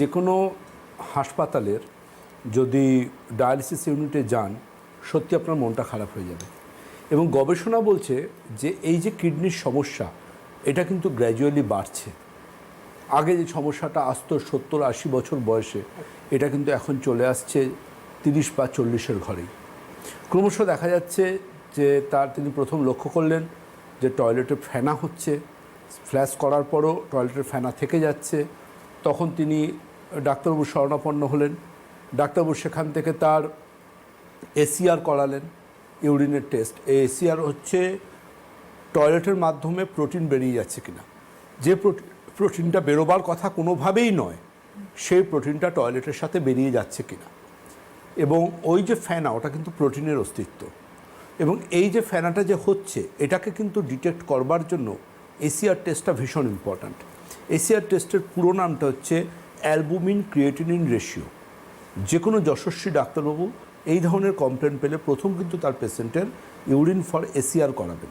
যে কোনো হাসপাতালের যদি ডায়ালিসিস ইউনিটে যান, সত্যি আপনার মনটা খারাপ হয়ে যাবে। এবং গবেষণা বলছে যে এই যে কিডনির সমস্যা, এটা কিন্তু গ্র্যাজুয়ালি বাড়ছে। আগে যে সমস্যাটা আসতো সত্তর আশি বছর বয়সে, এটা কিন্তু এখন চলে আসছে তিরিশ বা চল্লিশের ঘরেই। ক্রমশ দেখা যাচ্ছে যে তার তিনি প্রথম লক্ষ্য করলেন যে টয়লেটে ফেনা হচ্ছে। ফ্ল্যাশ করার পরও টয়লেটের ফেনা থেকে যাচ্ছে। তখন তিনি ডাক্তারবাবুর শরণাপন্ন হলেন। ডাক্তারবাবু সেখান থেকে তার এসিআর করালেন, ইউরিনের টেস্ট। এই এসিআর হচ্ছে টয়লেটের মাধ্যমে প্রোটিন বেরিয়ে যাচ্ছে কিনা। যে প্রোটিনটা বেরোবার কথা কোনোভাবেই নয়, সেই প্রোটিনটা টয়লেটের সাথে বেরিয়ে যাচ্ছে কিনা। এবং ওই যে ফ্যানা ওটা কিন্তু প্রোটিনের অস্তিত্ব। এবং এই যে ফ্যানাটা যে হচ্ছে, এটাকে কিন্তু ডিটেক্ট করবার জন্য এসিআর টেস্টটা ভীষণ ইম্পর্ট্যান্ট। এসিআর টেস্টের পুরো নামটা হচ্ছে অ্যালবুমিন ক্রিয়েটিনিন রেশিও। যে কোনো যশস্বী ডাক্তারবাবু এই ধরনের কমপ্লেন পেলে প্রথম কিন্তু তার পেশেন্টের ইউরিন ফর এসিআর করাবেন।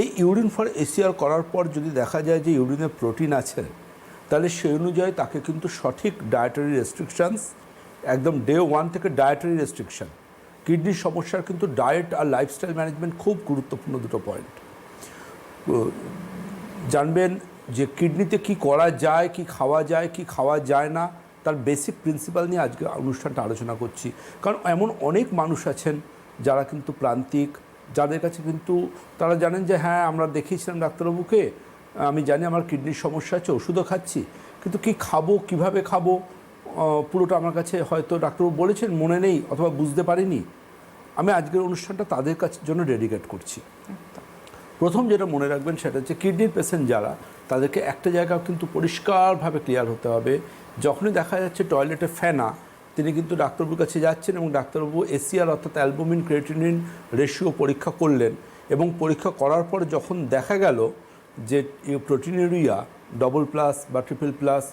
এই ইউরিন ফর এসিআর করার পর যদি দেখা যায় যে ইউরিনে প্রোটিন আছে, তাহলে সেই অনুযায়ী তাকে কিন্তু সঠিক ডায়েটারি রেস্ট্রিকশনস একদম ডে ওয়ান থেকে ডায়েটারি রেস্ট্রিকশন কিডনির সমস্যার কিন্তু ডায়েট আর লাইফস্টাইল ম্যানেজমেন্ট খুব গুরুত্বপূর্ণ দুটো পয়েন্ট জানবেন যে কিডনিতে কি করা যায় কি খাওয়া যায় কি খাওয়া যায় না তার বেসিক প্রিন্সিপাল নিয়ে আজকে অনুষ্ঠানটা আলোচনা করছি। কারণ এমন অনেক মানুষ আছেন যারা কিন্তু প্রান্তিক যাদের কাছে কিন্তু তারা জানেন যে হ্যাঁ আমরা দেখিয়েছিলাম ডাক্তারবাবুকে আমি জানি আমার কিডনির সমস্যা আছে ওষুধও খাচ্ছি কিন্তু কি খাব কীভাবে খাব? পুরোটা আমার কাছে হয়তো ডাক্তারবাবু বলেছেন মনে নেই অথবা বুঝতে পারিনি। আমি আজকের অনুষ্ঠানটা তাদের কাছে জন্য ডেডিকেট করছি। প্রথম যেটা মনে রাখবেন সেটা হচ্ছে কিডনির পেশেন্ট যারা তাদেরকে একটা জায়গা কিন্তু পরিষ্কারভাবে ক্লিয়ার হতে হবে। যখনই দেখা যাচ্ছে টয়লেটে ফেনা, তিনি কিন্তু ডাক্তারবাবুর কাছে যাচ্ছেন এবং ডাক্তারবাবু এসিআর অর্থাৎ অ্যালবুমিন ক্রেটিনিন রেশিও পরীক্ষা করলেন এবং পরীক্ষা করার পর যখন দেখা গেল যে প্রোটিনেরিয়া ডবল প্লাস বা ট্রিপল প্লাস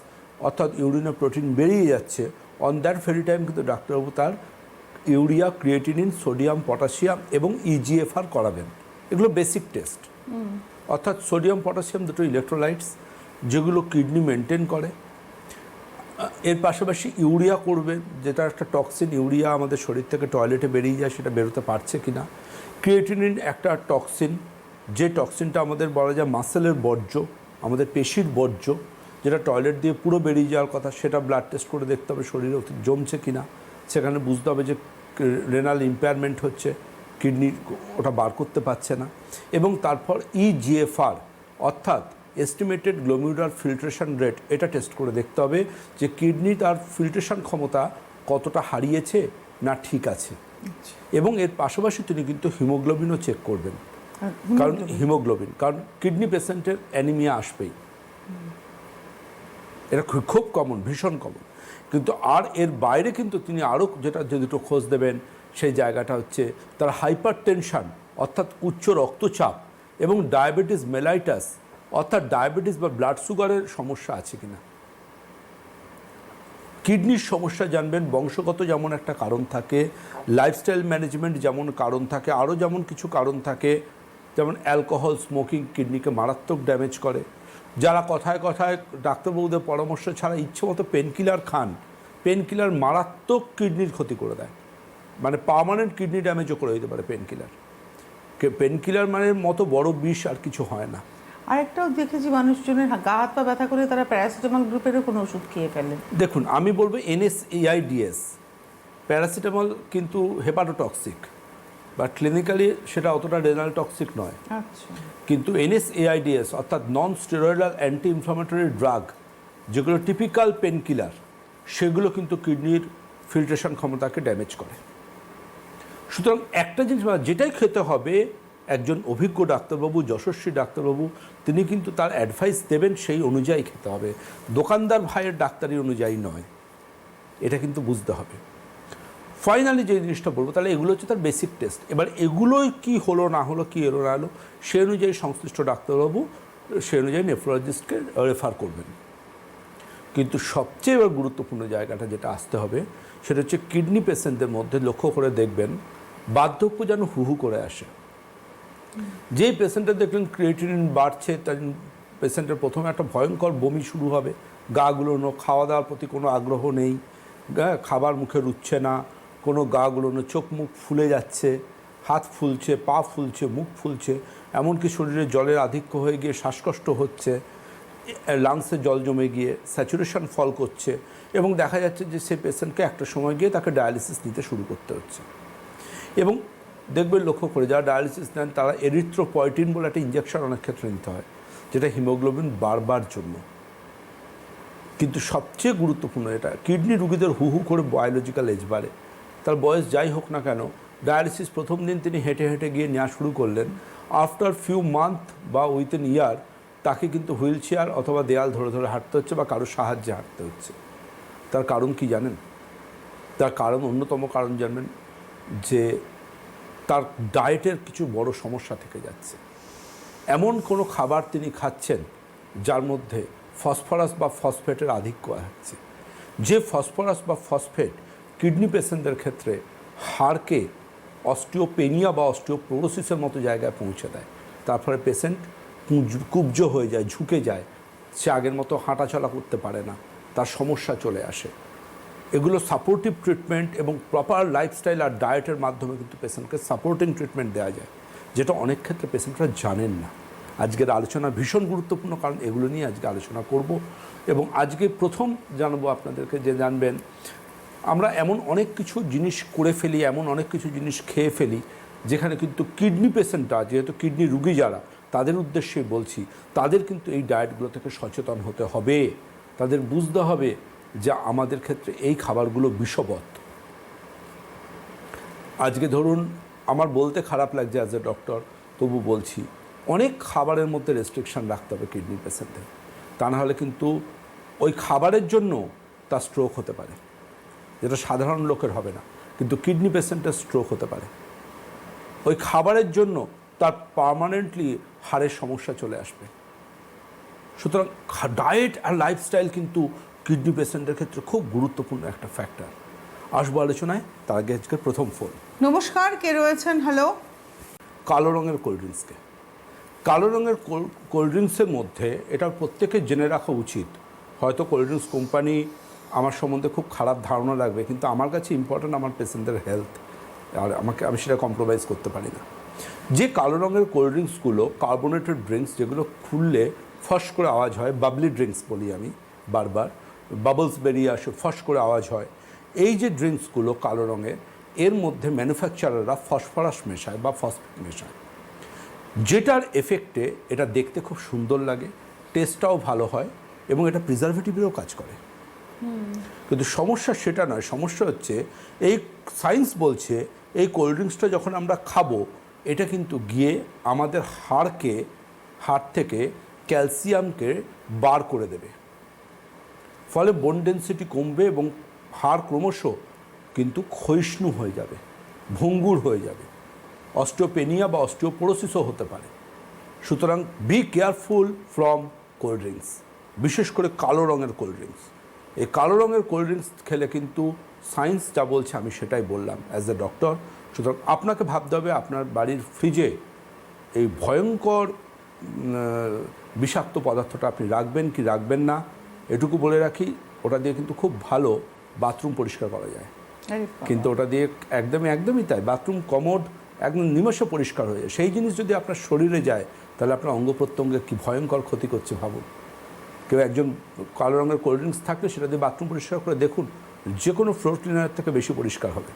অর্থাৎ ইউরিনে প্রোটিন বেরিয়ে যাচ্ছে অন দ্যাট ভেরি টাইম কিন্তু ডাক্তারবাবু তার ইউরিয়া, ক্রিয়েটিনিন, সোডিয়াম, পটাশিয়াম এবং E ইজিএফআর করাবেন। এগুলো বেসিক টেস্ট অর্থাৎ সোডিয়াম, পটাশিয়াম দুটো ইলেকট্রোলাইটস যেগুলো কিডনি মেনটেন করে। এর পাশাপাশি ইউরিয়া করবে, যেটা একটা টক্সিন ইউরিয়া আমাদের শরীর থেকে টয়লেটে বেরিয়ে যায়, সেটা বেরোতে পারছে কি না ক্রিয়েটিনিন একটা টক্সিন যে টক্সিনটা আমাদের বলা যায় মাসেলের বর্জ্য, আমাদের পেশির বর্জ্য, যেটা টয়লেট দিয়ে পুরো বেরিয়ে যাওয়ার কথা, সেটা ব্লাড টেস্ট করে দেখতে হবে শরীরে জমছে কি না সেখানে বুঝতে হবে যে রেনাল ইম্পেয়ারমেন্ট হচ্ছে কিডনি ওটা বার করতে পারছে না। এবং তারপর E ইজিএফআর অর্থাৎ এস্টিমেটেড গ্লোমিউলার ফিল্ট্রেশন রেট এটা টেস্ট করে দেখতে হবে যে কিডনি তার ফিল্ট্রেশন ক্ষমতা কতটা হারিয়েছে না ঠিক আছে। এবং এর পাশাপাশি তিনি কিন্তু হিমোগ্লোবিনও চেক করবেন। কারণ হিমোগ্লোবিন কারণ কিডনি পেশেন্টের অ্যানিমিয়া আসবেই। এটা খুব খুব কমন ভীষণ কমন কিন্তু আর এর বাইরে কিন্তু তিনি আরও যেটা যে দুটো খোঁজ দেবেন সেই জায়গাটা হচ্ছে তার হাইপার টেনশন অর্থাৎ উচ্চ রক্তচাপ এবং ডায়াবেটিস মেলাইটাস, অর্থাৎ ডায়াবেটিস বা ব্লাড সুগারের সমস্যা আছে কিনা? কিডনির সমস্যা জানবেন, বংশগত যেমন একটা কারণ থাকে লাইফস্টাইল ম্যানেজমেন্ট যেমন কারণ থাকে, আরও যেমন কিছু কারণ থাকে, যেমন অ্যালকোহল স্মোকিং কিডনিকে মারাত্মক ড্যামেজ করে। যারা কথায় কথায় ডাক্তারবাবুদের পরামর্শ ছাড়া ইচ্ছে মতো পেনকিলার খান পেনকিলার মারাত্মক কিডনির ক্ষতি করে দেয়। মানে পার্মানেন্ট কিডনি ড্যামেজও করে দিতে পারে পেনকিলার পেনকিলার মানে মতো বড় বিষ আর কিছু হয় না। আরেকটাও দেখেছি মানুষজনের গা হাত পা ব্যথা করে তারা প্যারাসিটামল গ্রুপেরও কোনো ওষুধ খেয়ে ফেলেন দেখুন আমি বলব এনএসএআইডিএস প্যারাসিটামল কিন্তু হেপাটোটক্সিক বা ক্লিনিক্যালি সেটা অতটা রেনাল টক্সিক নয়। আচ্ছা। কিন্তু এনএসএআইডিএস অর্থাৎ non steroidal anti inflammatory drug যেগুলো টিপিক্যাল পেনকিলার সেগুলো কিন্তু কিডনির ফিল্ট্রেশন ক্ষমতাকে ড্যামেজ করে। সুতরাং একটা জিনিস বা যেটাই খেতে হবে, একজন অভিজ্ঞ ডাক্তারবাবু, যশস্বী ডাক্তারবাবু, তিনি কিন্তু তার অ্যাডভাইস দেবেন সেই অনুযায়ী খেতে হবে। দোকানদার ভাইয়ের ডাক্তারি অনুযায়ী নয়, এটা কিন্তু বুঝতে হবে। ফাইনালি যে জিনিসটা বলব, তাহলে এগুলো হচ্ছে তার বেসিক টেস্ট এবার এগুলোই কি হলো, না হলো, কি এলো, না এলো, সে অনুযায়ী সংশ্লিষ্ট ডাক্তারবাবু, সে অনুযায়ী নেফ্রোলজিস্টকে রেফার করবেন। কিন্তু সবচেয়ে এবার গুরুত্বপূর্ণ জায়গাটা যেটা আসতে হবে, সেটা হচ্ছে কিডনি পেশেন্টদের মধ্যে লক্ষ্য করে দেখবেন বার্ধক্য যেন হু হু করে আসে। যেই পেশেন্টের দেখলেন ক্রিয়েটিনিন বাড়ছে, তার পেশেন্টের প্রথমে একটা ভয়ঙ্কর বমি শুরু হবে। গা গুলোনো খাওয়া দাওয়ার প্রতি কোনো আগ্রহ নেই। খাবার মুখে রুচ্ছে না, কোনো গা গুলোনো চোখ মুখ ফুলে যাচ্ছে, হাত ফুলছে, পা ফুলছে, মুখ ফুলছে, এমনকি শরীরে জলের আধিক্য হয়ে গিয়ে শ্বাসকষ্ট হচ্ছে লাংসে জল জমে গিয়ে স্যাচুরেশন ফল করছে এবং দেখা যাচ্ছে যে সেই পেশেন্টকে একটা সময় গিয়ে তাকে ডায়ালিসিস নিতে শুরু করতে হচ্ছে। এবং দেখবেন লক্ষ্য করে যারা ডায়ালিসিস নেন, তারা এরিথ্রোপয়টিন বলে একটা ইঞ্জেকশন অনেক ক্ষেত্রে নিতে হয়, যেটা হিমোগ্লোবিন বাড়বার জন্য। কিন্তু সবচেয়ে গুরুত্বপূর্ণ এটা, কিডনি রুগীদের হু হু করে বায়োলজিক্যাল এজ বাড়ে। তার বয়স যাই হোক না কেন, ডায়ালিসিস প্রথম দিন তিনি হেঁটে হেঁটে গিয়ে নেওয়া শুরু করলেন। আফটার ফিউ মান্থ বা উইথ এন ইয়ার তাকে কিন্তু হুইল চেয়ার অথবা দেয়াল ধরে ধরে হাঁটতে হচ্ছে বা কারোর সাহায্যে হাঁটতে হচ্ছে। তার কারণ কি জানেন? তার কারণ অন্যতম কারণ জানবেন যে তার ডায়েটের কিছু বড় সমস্যা থেকে যাচ্ছে। এমন কোনো খাবার তিনি খাচ্ছেন যার মধ্যে ফসফরাস বা ফসফেটের আধিক্য আছে। যে ফসফরাস বা ফসফেট কিডনি পেশেন্টদের ক্ষেত্রে হাড়কে অস্টিওপেনিয়া বা অস্টিওপ্রোসিসের মতো জায়গায় পৌঁছে দেয়। তারপরে পেশেন্ট কুব্জ হয়ে যায়, ঝুঁকে যায়, সে আগের মতো হাঁটাচলা করতে পারে না, তার সমস্যা চলে আসে। এগুলো সাপোর্টিভ ট্রিটমেন্ট এবং প্রপার লাইফস্টাইল আর ডায়েটের মাধ্যমে কিন্তু পেশেন্টকে সাপোর্টিং ট্রিটমেন্ট দেওয়া যায়, যেটা অনেক ক্ষেত্রে পেশেন্টরা জানেন না। আজকের আলোচনা ভীষণ গুরুত্বপূর্ণ, কারণ এগুলো নিয়ে আজকে আলোচনা করব এবং আজকে প্রথম জানাব আপনাদেরকে যে জানবেন, আমরা এমন অনেক কিছু জিনিস করে ফেলি, এমন অনেক কিছু জিনিস খেয়ে ফেলি, যেখানে কিন্তু কিডনি পেশেন্টরা যেহেতু কিডনি রুগী যারা, তাদের উদ্দেশ্যে বলছি, তাদের কিন্তু এই ডায়েটগুলো থেকে সচেতন হতে হবে, তাদের বুঝতে হবে যে আমাদের ক্ষেত্রে এই খাবারগুলো বিষবৎ। আজকে ধরুন আমার বলতে খারাপ লাগছে অ্যাজ এ ডক্টর তবু বলছি, অনেক খাবারের মধ্যে রেস্ট্রিকশন রাখতে হবে কিডনি পেশেন্টদের তা নাহলে কিন্তু ওই খাবারের জন্য তার স্ট্রোক হতে পারে। যেটা সাধারণ লোকের হবে না, কিন্তু কিডনি পেশেন্টের স্ট্রোক হতে পারে। ওই খাবারের জন্য তার পার্মানেন্টলি হাড়ের সমস্যা চলে আসবে। সুতরাং ডায়েট আর লাইফস্টাইল কিন্তু কিডনি পেশেন্টের ক্ষেত্রে খুব গুরুত্বপূর্ণ একটা ফ্যাক্টর আসব আলোচনায় তার আগে আজকে প্রথম ফোন নমস্কার কে রয়েছেন? হ্যালো কালো রঙের কোল্ড ড্রিঙ্কসকে কালো রঙের কোল্ড ড্রিঙ্কসের মধ্যে এটা প্রত্যেকের জেনে রাখা উচিত। হয়তো কোল্ড ড্রিঙ্কস কোম্পানি আমার সম্বন্ধে খুব খারাপ ধারণা লাগবে কিন্তু আমার কাছে ইম্পর্ট্যান্ট আমার পেশেন্টদের হেলথ আর আমাকে আমি সেটা কম্প্রোমাইজ করতে পারি না। যে কালো রঙের কোল্ড ড্রিঙ্কসগুলো কার্বোনেটেড ড্রিঙ্কস যেগুলো খুললে ফস করে আওয়াজ হয় বাবলি ড্রিঙ্কস বলি আমি বারবার বাবলস বেরিয়ে আসে ফস করে আওয়াজ হয়। এই যে ড্রিঙ্কসগুলো কালো রঙের এর মধ্যে ম্যানুফ্যাকচারাররা ফসফরাস মেশায় বা ফসফেট মেশায়। যেটার এফেক্টে এটা দেখতে খুব সুন্দর লাগে টেস্টটাও ভালো হয় এবং এটা প্রিজারভেটিভেরও কাজ করে। কিন্তু সমস্যা সেটা নয় সমস্যা হচ্ছে এই সায়েন্স বলছে এই কোল্ড ড্রিঙ্কসটা যখন আমরা খাব এটা কিন্তু গিয়ে আমাদের হাড়কে হাড় থেকে ক্যালসিয়ামকে বার করে দেবে। ফলে বোন ডেন্সিটি কমবে এবং হাড় ক্রমশ কিন্তু ক্ষয়িষ্ণু হয়ে যাবে, ভঙ্গুর হয়ে যাবে। অস্টিওপেনিয়া বা অস্টিওপোরোসিসও হতে পারে। সুতরাং be careful from cold drinks বিশেষ করে কালো রঙের কোল্ড ড্রিঙ্কস এই কালো রঙের কোল্ড ড্রিঙ্কস খেলে কিন্তু সায়েন্স যা বলছে আমি সেটাই বললাম অ্যাজ এ ডক্টর সুতরাং আপনাকে ভাবতে হবে আপনার বাড়ির ফ্রিজে এই ভয়ঙ্কর বিষাক্ত পদার্থটা আপনি রাখবেন কি রাখবেন না। এটুকু বলে রাখি ওটা দিয়ে কিন্তু খুব ভালো বাথরুম পরিষ্কার করা যায়। কিন্তু ওটা দিয়ে একদমই একদমই তাই বাথরুম কমোড একদম নিমেষে পরিষ্কার হয়ে যায়। সেই জিনিস যদি আপনার শরীরে যায় তাহলে আপনার অঙ্গ প্রত্যঙ্গে কী ভয়ঙ্কর ক্ষতি করছে ভাবুন। কেউ একজন কালো রঙের কোল্ড ড্রিঙ্কস থাকলে সেটা দিয়ে বাথরুম পরিষ্কার করে দেখুন যে কোনো ফ্লোর ক্লিনারের থেকে বেশি পরিষ্কার হবে।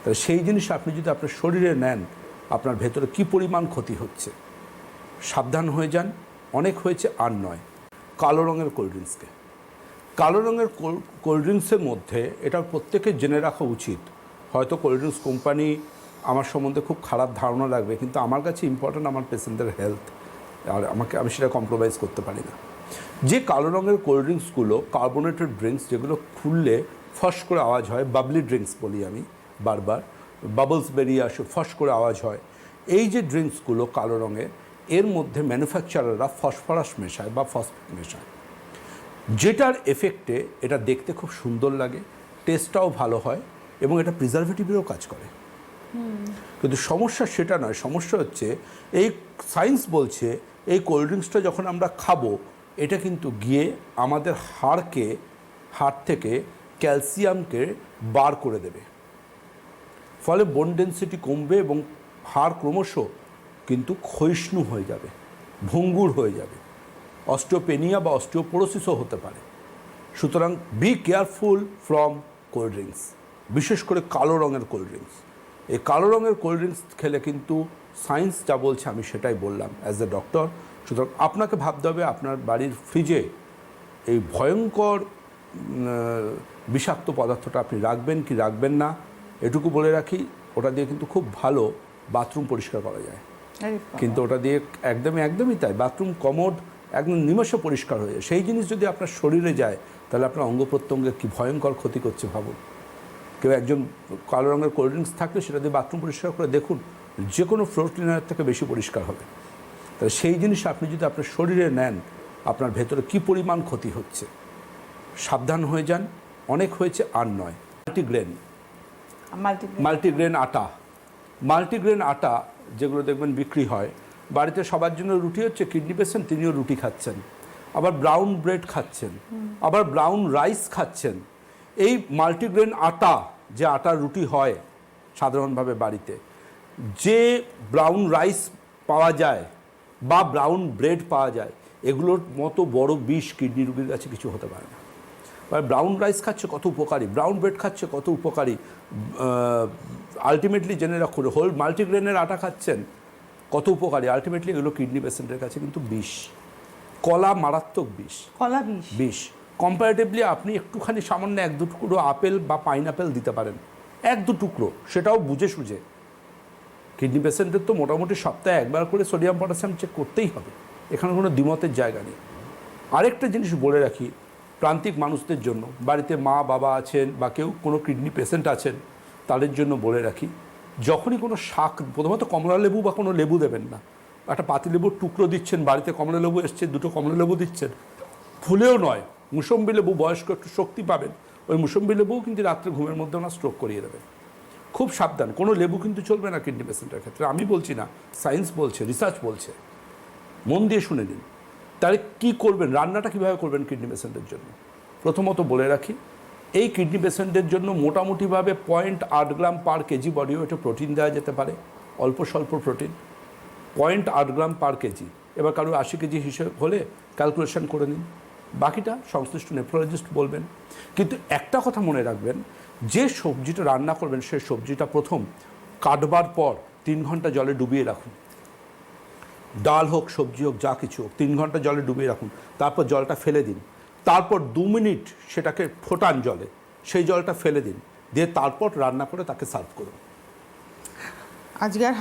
তাহলে সেই জিনিস আপনি যদি আপনার শরীরে নেন আপনার ভেতরে কী পরিমাণ ক্ষতি হচ্ছে? সাবধান হয়ে যান অনেক হয়েছে আর নয়। কালো রঙের কোল্ড ড্রিঙ্কসকে কালো রঙের কোল্ড ড্রিঙ্কসের মধ্যে এটা প্রত্যেকের জেনে রাখা উচিত। হয়তো কোল্ড ড্রিঙ্কস কোম্পানি আমার সম্বন্ধে খুব খারাপ ধারণা লাগবে, কিন্তু আমার কাছে ইম্পর্ট্যান্ট আমার পেশেন্টদের হেলথ। আর আমাকে, আমি সেটা কম্প্রোমাইজ করতে পারি না। যে কালো রঙের কোল্ড ড্রিঙ্কসগুলো কার্বোনেটেড ড্রিঙ্কস যেগুলো খুললে ফস করে আওয়াজ হয় বাবলি ড্রিঙ্কস বলি আমি বারবার বাবলস বেরিয়ে আসে, ফস করে আওয়াজ হয়, এই যে ড্রিঙ্কসগুলো কালো রঙের এর মধ্যে ম্যানুফ্যাকচারাররা ফসফরাস মেশায় বা ফসফেট মেশায়। যেটার এফেক্টে এটা দেখতে খুব সুন্দর লাগে টেস্টটাও ভালো হয় এবং এটা প্রিজারভেটিভেরও কাজ করে। কিন্তু সমস্যা সেটা নয় সমস্যা হচ্ছে এই সায়েন্স বলছে এই কোল্ড ড্রিঙ্কসটা যখন আমরা খাব এটা কিন্তু গিয়ে আমাদের হাড়কে হাড় থেকে ক্যালসিয়ামকে বার করে দেবে। ফলে বোন ডেন্সিটি কমবে এবং হাড় ক্রমশ কিন্তু ক্ষয়িষ্ণু হয়ে যাবে ভঙ্গুর হয়ে যাবে। অস্টিওপেনিয়া বা অস্টিওপোরোসিসও হতে পারে। সুতরাং be careful from cold drinks বিশেষ করে কালো রঙের কোল্ড ড্রিঙ্কস এই কালো রঙের কোল্ড ড্রিঙ্কস খেলে কিন্তু সায়েন্স যা বলছে আমি সেটাই বললাম অ্যাজ এ ডক্টর সুতরাং আপনাকে ভাবতে হবে আপনার বাড়ির ফ্রিজে এই ভয়ঙ্কর বিষাক্ত পদার্থটা আপনি রাখবেন কি রাখবেন না এটুকু বলে রাখি ওটা দিয়ে কিন্তু খুব ভালো বাথরুম পরিষ্কার করা যায়। কিন্তু ওটা দিয়ে একদমই একদমই তাই বাথরুম কমোড একদম নিমেষে পরিষ্কার হয়ে যায়। সেই জিনিস যদি আপনার শরীরে যায় তাহলে আপনার অঙ্গ প্রত্যঙ্গের কী ভয়ঙ্কর ক্ষতি করছে ভাবুন। কেউ একজন কালো রঙের কোল্ড ড্রিঙ্কস থাকলে সেটা দিয়ে বাথরুম পরিষ্কার করে দেখুন যে কোনো ফ্লোর ক্লিনার থেকে বেশি পরিষ্কার হবে। তাহলে সেই জিনিস আপনি যদি আপনার শরীরে নেন আপনার ভেতরে কী পরিমাণ ক্ষতি হচ্ছে? সাবধান হয়ে যান অনেক হয়েছে আর নয়। মাল্টিগ্রেন মাল্টিগ্রেন আটা। মাল্টিগ্রেন আটা যেগুলো দেখবেন বিক্রি হয় বাড়িতে সবার জন্য রুটি হচ্ছে, কিডনি পেশেন্ট তিনিও রুটি খাচ্ছেন। আবার ব্রাউন ব্রেড খাচ্ছেন, আবার ব্রাউন রাইস খাচ্ছেন। এই মাল্টিগ্রেন আটা, যে আটার রুটি হয় সাধারণভাবে বাড়িতে, যে ব্রাউন রাইস পাওয়া যায় বা ব্রাউন ব্রেড পাওয়া যায়, এগুলোর মতো বড় বিষ কিডনি রুগীর কাছে কিছু হতে পারে না। বা ব্রাউন রাইস খাচ্ছে, কত উপকারী। ব্রাউন ব্রেড খাচ্ছে, কত উপকারী। আলটিমেটলি জেনে রাখুন, হোল মাল্টিগ্রেনের আটা খাচ্ছেন কত উপকারী? আলটিমেটলি এগুলো কিডনি পেশেন্টের কাছে কিন্তু বিষ। কলা মারাত্মক বিষ। কলা বিষ। বিষ। কম্পারেটিভলি আপনি একটুখানি সামান্য এক দু টুকরো আপেল বা পাইনাপেল দিতে পারেন। এক দু টুকরো সেটাও বুঝে সুঝে। কিডনি পেশেন্টের তো মোটামুটি সপ্তাহে একবার করে সোডিয়াম পটাশিয়াম চেক করতেই হবে। এখানে কোনো দ্বিমতের জায়গা নেই। আরেকটা জিনিস বলে রাখি প্রান্তিক মানুষদের জন্য বাড়িতে মা বাবা আছেন বা কেউ কোনো কিডনি পেশেন্ট আছেন তাদের জন্য বলে রাখি যখনই কোনো শাক, প্রথমত কমলা লেবু বা কোনো লেবু দেবেন না। একটা পাতিলেবুর টুকরো দিচ্ছেন, বাড়িতে কমলা লেবু এসছে, দুটো কমলা লেবু দিচ্ছেন। ফুলেও নয়, মুসম্বি লেবু বয়স্ক একটু শক্তি পাবেন। ওই মুসম্বি লেবুও কিন্তু রাত্রে ঘুমের মধ্যে ওনার স্ট্রোক করিয়ে দেবে। খুব সাবধান, কোনো লেবু কিন্তু চলবে না কিডনি পেশেন্টের ক্ষেত্রে। আমি বলছি না সায়েন্স বলছে রিসার্চ বলছে। মন দিয়ে শুনে নিন। তাহলে কী করবেন, রান্নাটা কীভাবে করবেন কিডনি পেশেন্টের জন্য? প্রথমত বলে রাখি এই কিডনি পেশেন্টের জন্য মোটামুটিভাবে পয়েন্ট আট গ্রাম পার কেজি বডি ওয়েটে প্রোটিন দেওয়া যেতে পারে, অল্প স্বল্প প্রোটিন পয়েন্ট আট গ্রাম পার কেজি এবার কারও আশি কেজি হিসেবে হলে ক্যালকুলেশন করে নিন। বাকিটা সংশ্লিষ্ট নেফ্রোলজিস্ট বলবেন। কিন্তু একটা কথা মনে রাখবেন, যে সবজিটা রান্না করবেন সেই সবজিটা প্রথম কাটবার পর তিন ঘণ্টা জলে ডুবিয়ে রাখুন। ডাল হোক, সবজি হোক, যা কিছু হোক, তিন ঘণ্টা জলে ডুবিয়ে রাখুন। তারপর জলটা ফেলে দিন। তারপর দু মিনিট সেটাকে ফোটান জলে, সেই জলটা ফেলে দিন, দিয়ে তারপর রান্না করে তাকে সার্ভ করুন। আজকে আর